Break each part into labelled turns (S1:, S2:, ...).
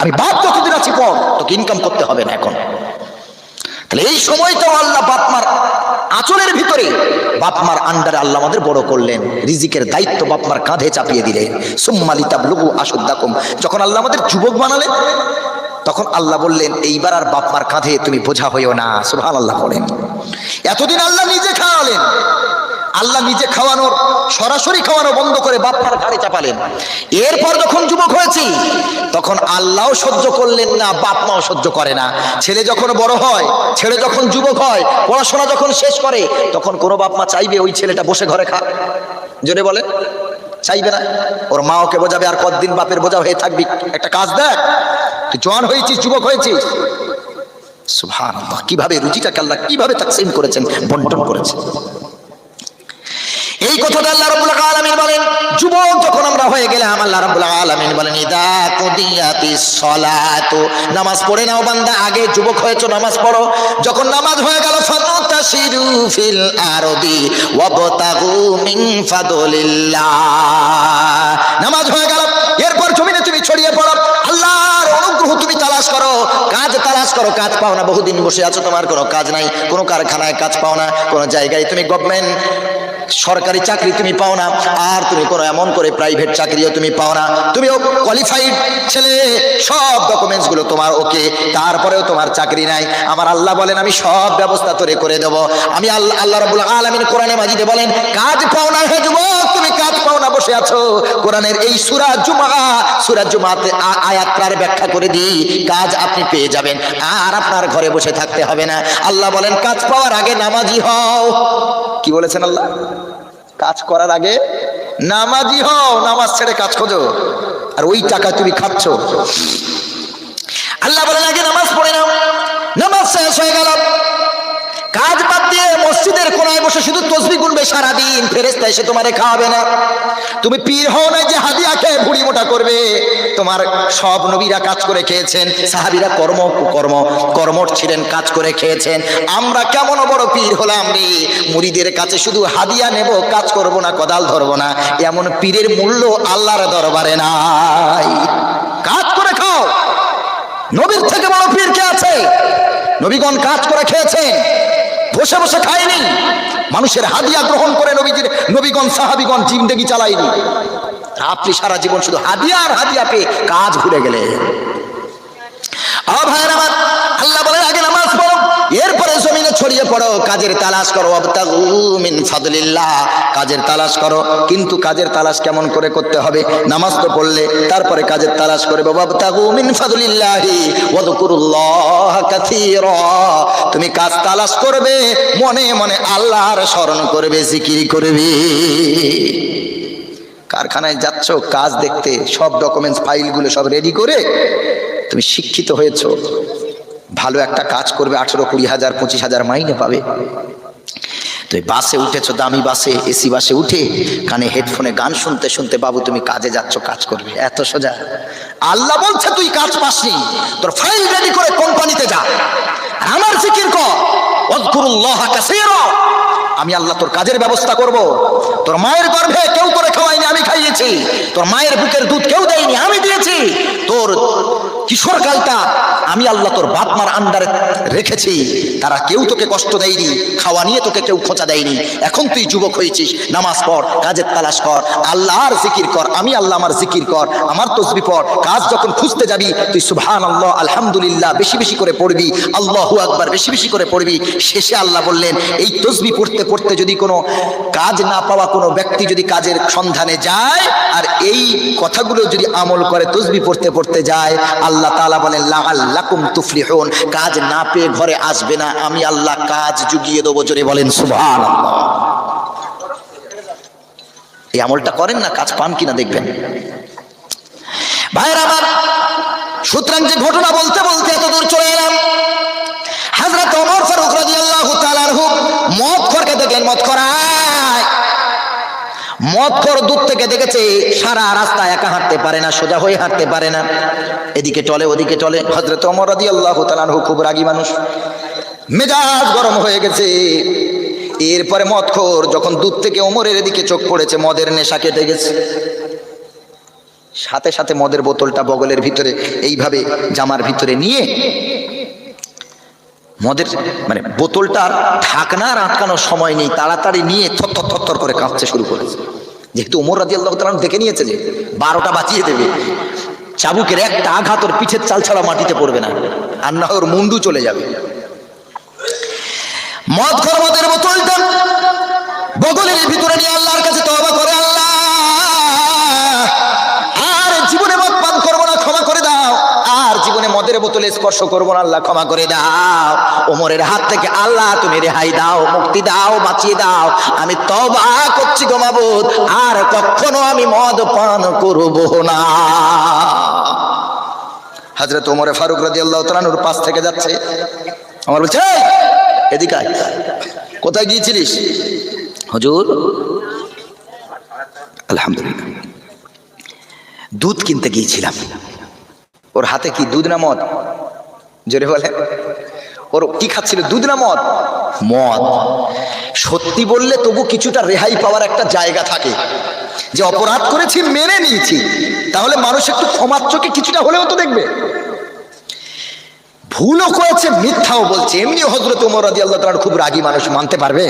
S1: আমি বাপ যতদিন আছি পর, তোকে ইনকাম করতে হবে না এখন। তাহলে এই সময়টাও আল্লাহ বাপমার আচলের ভিতরে বাপমার আন্ডারে আল্লাহ আমাদের বড় করলেন, রিজিকের দায়িত্ব বাপমার কাঁধে চাপিয়ে দিলেন। সুম্মালি তাবলুগু আসুদ্দাকুম যখন আল্লাহ আমাদের যুবক বানালেন, তখন আল্লাহ বললেন, এইবার আর বাপমার কাঁধে তুমি বোঝা হইও না। সুবহান আল্লাহ বলেন। এতদিন আল্লাহ নিজে খাওয়ালেন। আল্লাহ নিজে খাওয়ানোর, সরাসরি খাওয়ানো বন্ধ করে বাপ্পার ঘাড়ে চাপালেন। এরপর যখন যুবক হয়েছি, তখন আল্লাহও সহ্য করলেন না বাপ মাও সহ্য করে না। ছেলে যখন বড় হয়, ছেলে যখন যুবক হয়, পড়াশোনা যখন শেষ করে, তখন কোনো বাপ মা চাইবে ওই ছেলেটা বসে ঘরে খা জোরে বলে চাইবে না। ওর মা ওকে বোঝাবে, আর কতদিন বাপের বোঝা হয়ে থাকবি? একটা কাজ দেখ, তুই জোয়ান হয়েছিস, যুবক হয়েছিস। সুভান কীভাবে রুচিটাকে আল্লাহ কীভাবে তাকসিম করেছেন, বন্টন করেছেন। এই কথাটা আল্লাহ রাব্বুল আলামিন বলেন। যুবক, যখন আমরা হয়ে গেলাম, আল্লাহ রাব্বুল আলামিন বলেন, ইদা কুদিয়াতিস সালাতু। নামাজ পড়ে নাও বান্দা, আগে যুবক হয়েছো, নামাজ পড়ো। যখন নামাজ হয়ে গেল, ফাতাশিরু ফিল আরদি ওয়াবতাগু মিন ফাদলিল্লাহ। নামাজ হয়ে গেল, এরপর জমিনে তুমি ছড়িয়ে পড়ো। তুমি তালাশ করো, কাজ তালাশ করো, কাজ পাও না, বহুদিন বসে আছো, তোমার কোনো কাজ নাই, কোনো কারখানায় কাজ পাও না, কোনো জায়গায় তুমি গভর্নমেন্ট সরকারি চাকরি তুমি পাও না, আর তুমি কোনো এমন করে প্রাইভেট চাকরিও তুমি পাও না। তুমিও কোয়ালিফাইড ছেলে, সব ডকুমেন্টসগুলো তোমার ওকে তারপরেও তোমার চাকরি নাই। আমার আল্লাহ বলেন, আমি সব ব্যবস্থা তোরে করে দেব। আমি আল্লাহ আল্লাহ রাবুল আলমিন কোরআনে মাজিদে বলেন, কাজ পাও না হে যুবক বসে আছো? কোরআনের এই সুরা জুমা সুরা জুমাতে আ- আয়াতটার ব্যাখ্যা করে দিই, কাজ আপনি পেয়ে যাবেন। আর আপনার ঘরে বসে থাকতে হবে না। আল্লাহ বলেন, কাজ পাওয়ার আগে নামাজি হও। কি বলেছেন আল্লাহ? কাজ করার আগে নামাজি হও, নামাজ ছেড়ে কাজ খোঁজো। আর ওই টাকা তুমি খাচ্ছ। আল্লাহ বলেন, আগে নামাজ পড়ে নাও। নামাজ শেষ হয়ে গেল। কাজ বাদ দিয়ে মসজিদের কোনায় বসে শুধু তসবি গুনবে সারাদিন ফেরেস্তা এসে তোমারে খাওয়াবে না। তুমি পীর হও না যে হাদিয়া খেয়ে ভুড়ি মোটা করবে। তোমার সব নবীরা কাজ করে খেয়েছেন, সাহাবিরা কর্ম কর্ম, কর্মঠ ছিলেন, কাজ করে খেয়েছেন। আমরা কেমন বড় পীর হলাম রে? মুড়িদের কাছে শুধু হাদিয়া নেব, কাজ করব না, কদাল ধরবো না। এমন পীরের মূল্য আল্লাহর দরবারে নাই। কাজ করে খাও। নবীর থেকে বড় পীর কে আছে? নবীগণ কাজ করে খেয়েছেন। বসে বসে খায়নি। মানুষের হাদিয়া গ্রহণ করে নবীজির, নবীগণ, সাহাবিগণ জিন্দেগি চালায়নি। আপনি সারা জীবন শুধু হাদিয়া আর হাদিয়া পেয়ে কাজ ভুলে গেলে। আল্লাহ বলেন, আগে নামাজ পড়ো, এরপরে ছড়িয়ে পড়ো, কাজের তালাশ করো মিন ফাদলিল্লাহ। কাজের তালাশ করো, কিন্তু কাজের তালাশ কেমন করে করতে হবে? নামাজ তো পড়লে, তারপরে কাজের তালাশ করে তুমি কাজ তালাশ করবে, মনে মনে আল্লাহর স্মরণ করবে, জিকির করবে। কারখানায় যাচ্ছ, কাজ দেখতে সব ডকুমেন্টস ফাইলগুলো সব রেডি করে, তুমি শিক্ষিত হয়েছো। ভালো একটা কাজ করবে, আঠেরো কুড়ি হাজার, পঁচিশ হাজার মাইনে পাবে। তো বাসে উঠেছ, দামি বাসে, এসি বাসে উঠে কানে হেডফোনে গান শুনতে শুনতে, বাবু, তুমি কাজে যাচ্ছ, কাজ করবে। এত সোজা। আল্লাহ বলছে, তুই কাজ পাসনি, তোর ফাইল রেডি করে কোম্পানিতে যা। আমার ফিকির কর অদ্কুরুল্লাহ কাসীরা। আমি আল্লাহ তোর কাজের ব্যবস্থা করব। তোর মায়ের গর্ভে কেউ করে খাওয়াইনি আমি খাইয়েছি। তোর মায়ের বুকের দুধ কেউ দেয়নি, আমি দিয়েছি। তোর কিশোর কালটা আমি আল্লাহ তোর বাপ মার আন্ডারে রেখেছি। তারা কেউ তোকে কষ্ট দেয়নি, খাওয়া নিয়ে তোকে কেউ খোঁচা দেয়নি। এখন তুই যুবক হয়েছিস, নামাজ পড়, কাজের তালাশ কর, আল্লাহর জিকির কর, আমি আল্লাহ আমার জিকির কর, আমার তসবি পড়, কাজ যখন খুঁজতে যাবি, তুই সুবহান আল্লাহ আলহামদুলিল্লাহ, বেশি বেশি করে পড়বি, আল্লাহু আকবার, বেশি বেশি করে পড়বি। শেষে আল্লাহ বললেন, এই তসবি পড়তে পড়তে যদি কোনো কাজ না পাওয়া কোনো ব্যক্তি যদি কাজের সন্ধানে যায়, আর এই কথাগুলো যদি আমল করে, তসবি পড়তে পড়তে যায়, আল্লাহ তাআলা বলেন, লাআল্লাকুম তুফলিহুন। কাজ না পেয়ে ঘরে আসবে না। আমি আল্লাহ কাজ জুগিয়ে দেবো, জোরে বলেন, সুবহানাল্লাহ। এই আমলটা করেন না, কাজ পান কিনা দেখবেন। ভাইয়ের আমার, সুতরাং যে ঘটনা বলতে বলতে এত দূর চলে এলাম। দেখলেন মদ খরায় মদ খর দূর থেকে দেখেছে, সারা রাস্তা একা হাঁটতে পারে না, সোজা হয়ে হাঁটতে পারে না। এদিকে চলে, ওদিকে চলে। হজরত ওমর রাদিয়াল্লাহু তাআলার হুক খুব রাগী মানুষ। মেজাজ গরম হয়ে গেছে। এরপরে মদখোর যখন দূর থেকে ওমরের দিকে চোখ পড়েছে, মদের নেশা কেটে গেছে। সাথে সাথে মদের বোতলটা বগলের ভিতরে, এইভাবে জামার ভিতরে নিয়ে মদের মানে বোতলটার ঢাকনার আটকানোর সময় নেই, তাড়াতাড়ি নিয়ে থর থর করে কাঁপতে শুরু করেছে। যেহেতু ওমর রাজি আল্লাহ দেখে নিয়েছে যে বারোটা বাঁচিয়ে দেবে, চাবুকের একটা আঘাত ওর পিঠের চাল ছাড়া মাটিতে পড়বে না, আর না ওর মুন্ডু চলে যাবে। মদ খর মদের বোতলটা বগলের ভিতরে নিয়ে আল্লাহর কাছে তওবা করে বোতলে স্পর্শ করব না আল্লাহ ক্ষমা করে দাও। ওমরের হাত থেকে আল্লাহ তুমি রেহাই দাও মুক্তি দাও বাঁচিয়ে দাও। আমি তবা করছি গো মাবুদ আর কখনো আমি মদ পান করব না। হাজরত ওমরে ফারুক রাজি আল্লাহ তালানুর পাশ থেকে যাচ্ছে। আমার বলছে "এই, এদিকে কোথায় গিয়েছিলিস? হজুর আলহামদুলিল্লাহ দুধ কিনতে গিয়েছিলাম। ওর হাতে কি দুধ না মদ? জোরে বলে। ওর কি খাচ্ছিল? দুধ না মদ? মদ। সত্যি বললে তবু কিছুটা রেহাই পাওয়ার একটা জায়গা থাকে। যে অপরাধ করেছি, মেনে নিয়েছি। তাহলে মানুষ একটু ক্ষমার চোখে কিছুটা হলেও তো দেখবে। ভুলও করেছে, মিথ্যাও বলছে। এমনি হজরত উমর রাজি আল্লাহ তাআলা খুব রাগী মানুষ, মানতে পারবে?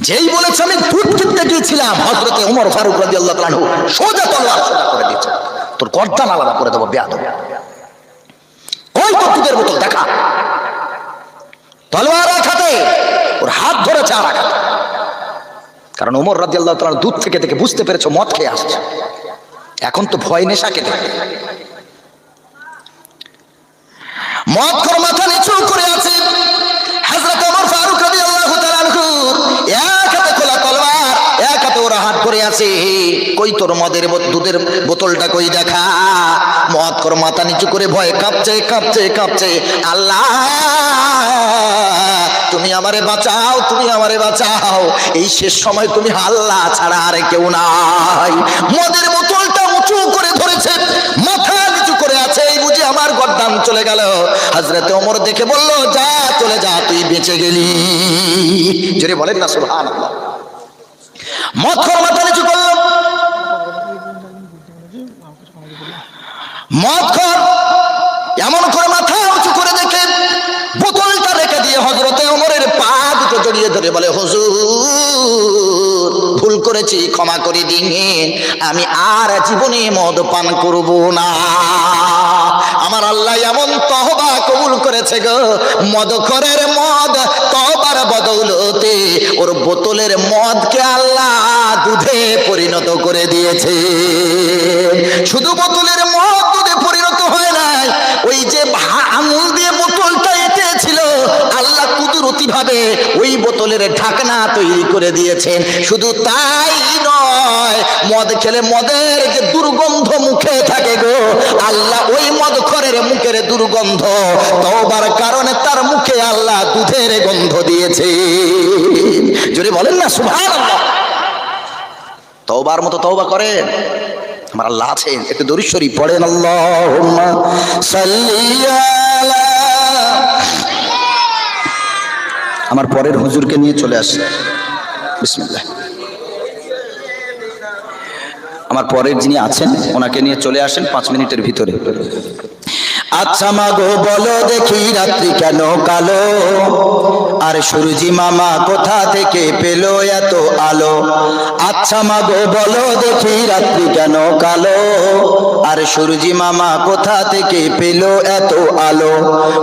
S1: যেই বলেছে, আমি দুধ কিনতে গিয়েছিলাম। হজরতে উমর ফারুক রাজি আল্লাহ তাআলা সোজা তলোয়ার সোজা করে দিয়েছে। তোর গর্দান আলাদা করে দেবো, বেয়াদব। ওই তো দুধের বোতল? দেখা। তলোয়ার হাতে ওর হাত আর এক হাতে কারণ ওমর রাজি আল্লাহ তাআলা দুধ থেকে থেকে বুঝতে পেরেছ, মদ খেয়ে আসছে। এখন তো ভয় নেশা কেটে। মদ করে মাথা নিচু করে আছে তোর মদের দুধের বোতলটা কই দেখা? মদ কর, মাথা নিচু করে ভয়ে কাঁপছে কাঁপছে কাঁপছে। আল্লাহ, তুমি আমারে বাঁচাও, তুমি আমারে বাঁচাও। এই শেষ সময় তুমি আল্লাহ ছাড়া আর কেউ নাই। মদের বোতলটা উঁচু করে ধরেছে, মাথা নিচু করে আছে, এই বুঝি আমার গদ্দাম চলে গেল। হাজরতে ওমর দেখে বলল, যা, চলে যা, তুই বেঁচে গেলি। জোরে বলেন না, সুবহানাল্লাহ। মদ খর মাথা নিচু করল মদ খর এমন করে মাথা উঁচু করে দেখে বোতলটা রেখে দিয়ে হজরতে ওমরের পা দুটো জড়িয়ে ধরে বলে, হুজুর, ভুল করেছি, ক্ষমা করে আমি আর জীবনে মদ পান করব না। আমার আল্লাহ এমন তহবা কবুল করেছে গো। মদখরের মদ তহবার বদৌলতে ওর বোতলের মদকে আল্লাহ দুধে পরিণত করে দিয়েছে। শুধু বোতলের ভাবে ওই বোতলের ঢাকনা তৈরি করে দিয়েছেন। শুধু তাই নয়, মদ খেলে মদের যে দুর্গন্ধ মুখে থাকে গো, আল্লাহ ওই মদ খরের মুখের দুর্গন্ধ, তওবার কারণে তার মুখে আল্লাহ দুধের গন্ধ দিয়েছে যদি বলেন না, সুবহানাল্লাহ। তওবার মতো তওবা করেন। আমার আল্লাহ আছেন, একটু দরিশ্বরী পড়েন, আল্লাহুম্মা সাল্লি আমার পরের হুজুরকে নিয়ে চলে আসে। বিসমিল্লাহ। আমার পরের যিনি আছেন, ওনাকে নিয়ে চলে আসেন পাঁচ মিনিটের ভিতরে। আচ্ছা মা গো বলো দেখি রাত্রি কেন কালো? আর সূর্যি মামা কোথা থেকে পেল এত আলো? আচ্ছা মা গো বলো দেখি রাত্রি কেন কালো? আর সূর্যি মামা কোথা থেকে পেল এত আলো?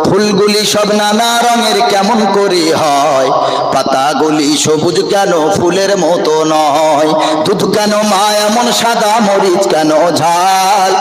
S1: ফুলগুলি সব নানা রঙের কেমন করে হয়? পাতাগুলি সবুজ কেন ফুলের মতো নয়? দুধ কেন মা এমন সাদা মরিচ কেন ঝাল?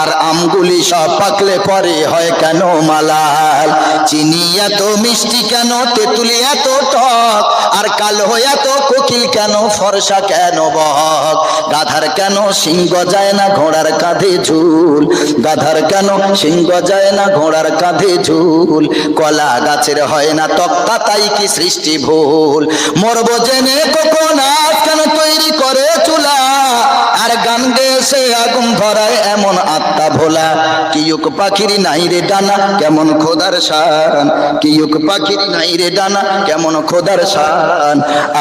S1: আর আমগুলি সব পাকলে পরে হয় কেন মালাল? চিনি এত মিষ্টি কেন? তেঁতুলি এত টক? আর কালো এত কোকিল কেন? ফর্সা কেন বক? গাধার কেন সিংহ যায় না ঘোড়ার কাঁধে ঝুল গাধার কেন সিংহ যায় না, ঘোড়ার কাঁধে ঝুল। কলা গাছের হয় না তক্তা, তাই কি সৃষ্টি ভুল? মরব জেনে কোকোনাথ কেন তৈরি করে চুলা? আর গান গেয়ে সে আগুন ধরায় এমন আত্মা ভোলা। কিয়ুক পাখির নাই রে ডানা, কেমন খোদার শান। কিয়ুক পাখির নাই রে ডানা, কেমন খোদার শান।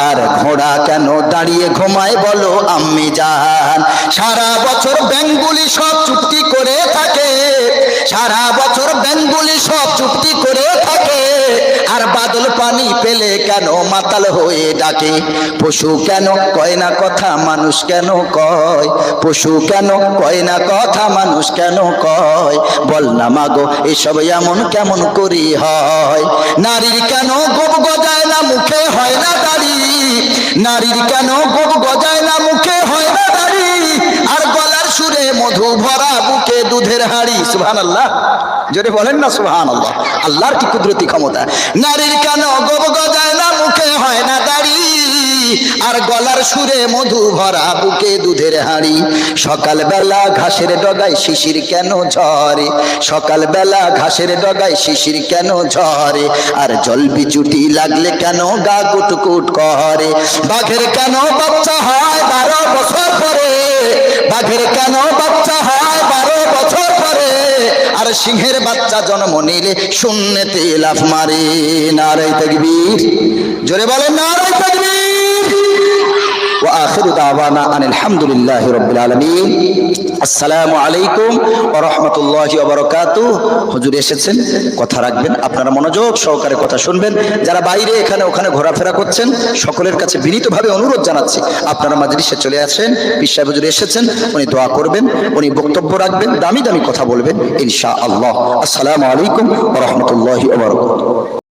S1: আর ঘোড়া কেন দাঁড়িয়ে ঘুমায় বলো আম্মি জান। সারা বছর ব্যাঙ্গুলি সব চুক্তি করে থাকে। সারা বছর ব্যাঙ্গুলি সব চুক্তি করে থাকে। আর বাদল পানি পেলে কেন মাতাল হয়ে ডাকে? পশু কেন কয় না কথা মানুষ কেন কয়? পশু কেন কয় না কথা মানুষ কেন কয়? বল না মাগো, এসব এমন কেমন করি হয়? নারীর কেন গোপ গজায় না মুখে হয় না দাড়ি? নারীর কেন গোপ গজায় সুরে মধু ভরা বুকে দুধের হাড়ি। সুহান আল্লাহ জোরে বলেন না সুহান আল্লাহ আল্লাহর কি কুদরতি ক্ষমতা? নারীর কেন গোপ গজায় না, মুখে হয় না দাড়ি? আর গলার সুরে মধু ভরা বুকে দুধের হাড়ি। সকাল বেলা ঘাসের ডগায় শিশির কেন ঝরে? সকাল বেলা ঘাসের ডগায় শিশির কেন ঝরে? আর জল বিচুটি লাগলে কেন গা কুটকুট করে? বাঘের কেন বাচ্চা হয়? বারো বছর পরে বাঘের কেন বাচ্চা হয় বারো বছর পরে? আর সিংহের বাচ্চা জন্ম নিলে শূন্যতে লাফ মারে নারাই তাকবীর। জোরে বলেন নারাই আখিরু দাওয়ানা আলহামদুলিল্লাহি রাব্বিল আলামিন। আসসালামু আলাইকুম ওয়া রাহমাতুল্লাহি হুজুর এসেছেন, কথা রাখবেন, আপনারা মনোযোগ সহকারে কথা শুনবেন। যারা বাইরে এখানে ওখানে ঘোরাফেরা করছেন, সকলের কাছে বিনীতভাবে অনুরোধ জানাচ্ছি, আপনারা মাদ্রিসে চলে আসেন বিশ্বাস হুজুর এসেছেন, উনি দোয়া করবেন, উনি বক্তব্য রাখবেন, দামি দামি কথা বলবেন, ইনশাআল্লাহ। আসসালামু আলাইকুম ওয়া রাহমাতুল্লাহি